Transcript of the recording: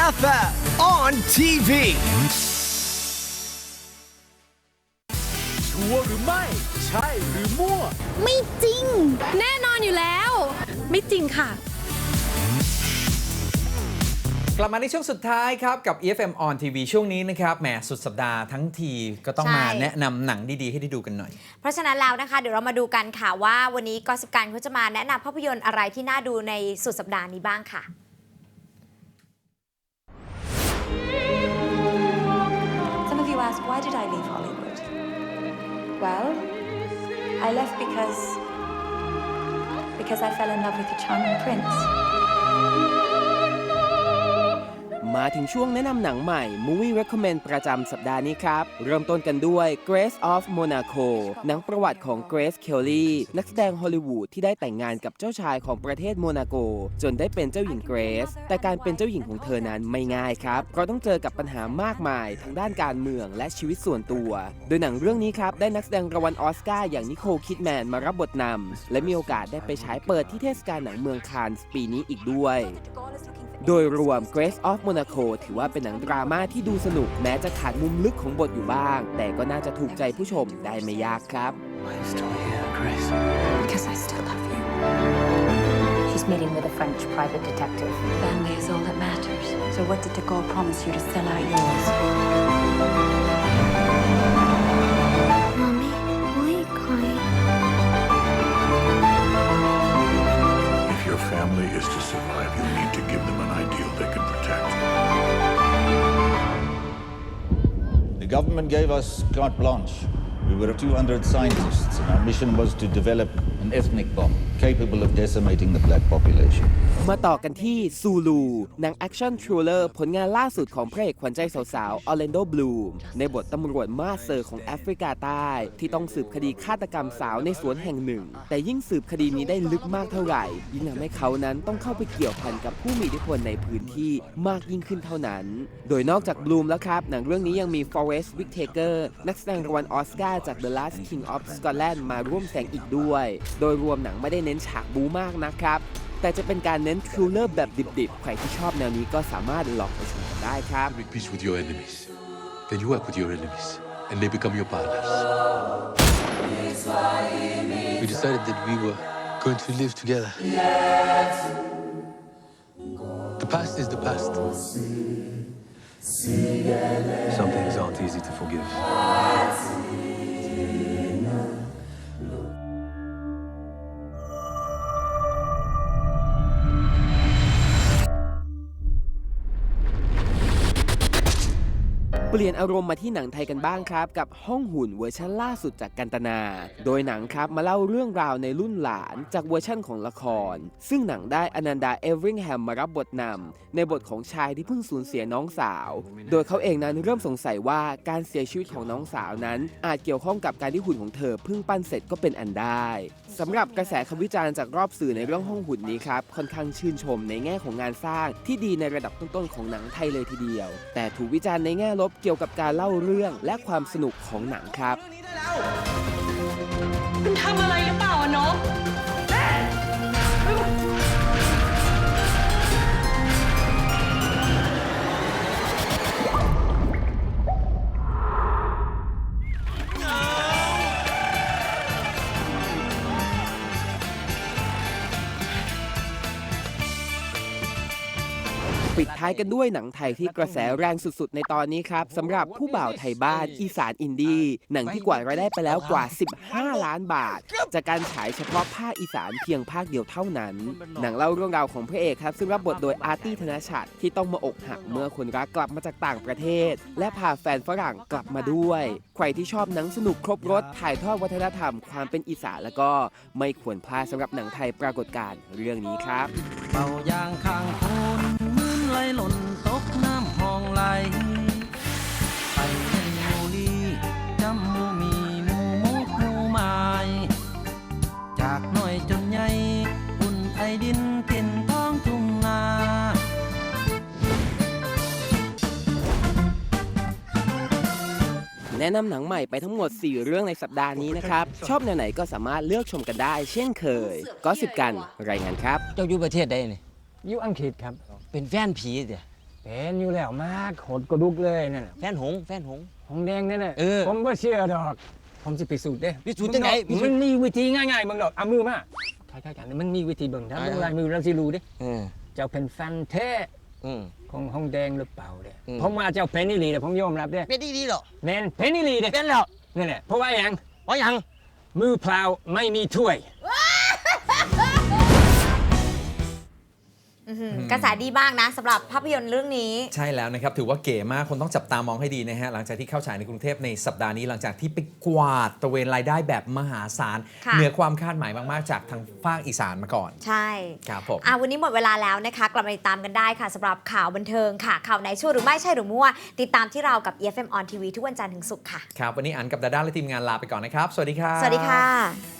FM on TV. ชัวร์หรือไม่ ใช่หรือมั่ว ไม่จริง แน่นอนอยู่แล้ว ไม่จริงค่ะ กลับมาในช่วงสุดท้ายครับ กับ EFM on TV ช่วงนี้นะครับแหมสุดสัปดาห์ทั้งทีก็ต้องใช่ มาแนะนำหนังดี ๆ ให้ได้ดูกันหน่อย เพราะฉะนั้นแล้วนะคะ เดี๋ยวเรามาดูกันค่ะว่าวันนี้กอสิบการเขาจะมาแนะนำภาพยนตร์อะไรที่น่าดูในสุดสัปดาห์นี้บ้างค่ะ did I leave Hollywood? Well, I left because. because I fell in love with a charming prince. มาถึงช่วงแนะนำหนังใหม่ Movie Recommend ประจำสัปดาห์นี้ครับ เริ่มต้นกันด้วย Grace of Monaco หนังประวัติของ Grace Kelly นักแสดงฮอลลีวูดที่ได้แต่งงานกับเจ้าชายของประเทศโมนาโก จนได้เป็นเจ้าหญิง Grace แต่การเป็นเจ้าหญิงของเธอนั้นไม่ง่ายครับเพราะต้องเจอกับปัญหามากมายทางด้านการเมืองและชีวิตส่วนตัว โดยหนังเรื่องนี้ครับได้นักแสดงรางวัลออสการ์อย่างนิโคลคิดแมนมารับบทนำและมีโอกาสได้ไปฉายเปิดที่เทศกาลหนังเมืองคานส์ปีนี้อีกด้วย โดยรวม Grace of Monaco ถือว่าเป็นหนังดราม่าที่ดูสนุกแม้จะขาดมุมลึกของบทอยู่บ้าง แต่ก็น่าจะถูกใจผู้ชมได้ไม่ยากครับ Why are you still here, Grace? Because I still love you. She's meeting with a French private detective. Family is all that matters. So, what did de Gaulle promise you to sell out yours? Government gave us carte blanche. We were 200 scientists, and our mission was to develop an ethnic bomb capable of decimating the black population. มาต่อกันที่ซูลูหนังแอคชั่นทริลเลอร์ผลงานล่าสุดของพระเอกขวัญใจสาวๆออร์แลนโดบลูมในบทตำรวจมาสเซอร์ของแอฟริกาใต้ ที่ต้องสืบคดีฆาตกรรมสาวในสวนแห่งหนึ่ง แต่ยิ่งสืบคดีนี้ได้ลึกมากเท่าไหร่ ยิ่งทำให้เขานั้นต้องเข้าไปเกี่ยวพันกับผู้มีอิทธิพลในพื้นที่มากยิ่งขึ้นเท่านั้น โดยนอกจากบลูมแล้วครับหนังเรื่องนี้ยังมีฟอเรสต์วิกเทเกอร์นักแสดงรางวัลออสการ์จาก The Last King of Scotland มาร่วมแสดงอีกด้วย โดยรวมหนังไม่ได้เน้นฉากบูมากนะครับ แต่จะเป็นการเน้นทริลเลอร์แบบดิบๆ ใครที่ชอบแนวนี้ก็สามารถลองไปชมกันได้ครับ Make peace with your enemies. Then you work with your enemies, and they become your partners. We decided that we were going to live together. The past is the past. Some things aren't easy to forgive. เปลี่ยนอารมณ์มาที่หนังไทยกันบ้างครับ กับห้องหุ่นเวอร์ชันล่าสุดจากกันตนา โดยหนังครับมาเล่าเรื่องราวในรุ่นหลานจากเวอร์ชั่นของละคร ซึ่งหนังได้อนันดาเอเวริงแฮมมารับบทนำในบทของชายที่เพิ่งสูญเสียน้องสาว โดยเขาเองนั้นเริ่มสงสัยว่าการเสียชีวิตของน้องสาวนั้น อาจเกี่ยวข้องกับการที่หุ่นของเธอเพิ่งปั้นเสร็จก็เป็นอันได้สำหรับกระแสคำวิจารณ์จากรอบสื่อในเรื่องห้องหุ่นนี้ครับค่อนข้างชื่นชมในแง่ของงานสร้างที่ดีในระดับต้นๆของหนังไทยเลยทีเดียว แต่ถูกวิจารณ์ในแง่ลบเกี่ยวกับการเล่าเรื่องและความสนุกของหนังครับ คุณทำอะไรหรือเปล่าอะน้อ ปิดท้ายกันด้วยหนังไทยที่กระแสแรงสุดๆ ในตอนนี้ครับสำหรับผู้บ่าวไทยบ้านอีสานอินดี้หนังที่กวาดรายได้ไปแล้วกว่า 15 ล้านบาท จากการฉายเฉพาะภาคอีสานเพียงภาคเดียวเท่านั้น หนังเล่าเรื่องราวของพระเอกครับ ซึ่งรับบทโดยอาร์ตี้ธนชัดที่ต้องมาอกหักเมื่อคนรักกลับมาจากต่างประเทศ และพาแฟนฝรั่งกลับมาด้วย ใครที่ชอบหนังสนุกครบรถถ่ายทอดวัฒนธรรมความเป็นอีสานแล้วก็ไม่ควรพลาดสำหรับหนังไทยปรากฏการณ์เรื่องนี้ครับเป่ายางข้าง นเต็นท้องทุ่งนาแนะนำหนังใหม่ไปทั้งหมด 4 เรื่องในสัปดาห์นี้นะครับ ชอบแนวไหนก็สามารถเลือกชมกันได้ เช่นเคย ก็สิบกันรายงานครับ เจ้าอยู่ประเทศใดนี่อยู่อังกฤษครับ เป็นแฟนผีเดียเป็นอยู่แล้วมากโหดกระดุกเลยนั่นน่ะแฟนหงแฟนหงหงแดงนั่นน่ะเออผมก็เชื่อดอก ผมจะพิสูจน์เด้พิสูจน์จังไหนพิสูจน์ มันมีวิธีง่ายๆมึงดอกเอามือมา คล้ายๆกันมันมีวิธีเบิ่งถ้าอ่าเบิ่งลายมือเราสิรู้เด้เออเจ้าเป็นแฟนแท้อืม ของหงแดงหรือเปล่าเด้อืม ผมว่าเจ้าเป็นนี่ลีเด้ผมยอมรับเด้เป็นดีดีเหรอแมนเป็นนี่ลีเด้เป็นแล้วนั่นแหละเพราะว่าอย่างเพราะยังมือเปล่าไม่มีถ้วย กระแสดีมากนะสำหรับภาพยนตร์เรื่องนี้ ใช่แล้วนะครับ ถือว่าเก๋มากคนต้องจับตามองให้ดีนะฮะ หลังจากที่เข้าฉายในกรุงเทพในสัปดาห์นี้ หลังจากที่ไปกวาดตระเวนรายได้แบบมหาศาลค่ะเหนือความคาดหมายมาก ๆ จากทางภาคอีสานมาก่อน ใช่ครับผมอะวันนี้หมดเวลาแล้วนะคะ กลับมาติดตามกันได้ค่ะสำหรับข่าวบันเทิงค่ะ ข่าวไหนชั่วหรือไม่ใช่หรือมั่วติดตามที่เรากับ EFM on TV ทุกวันจันทร์ถึงศุกร์ค่ะครับวันนี้อันกับดาด้าและทีมงานลาไปก่อนนะครับสวัสดีครับสวัสดีค่ะ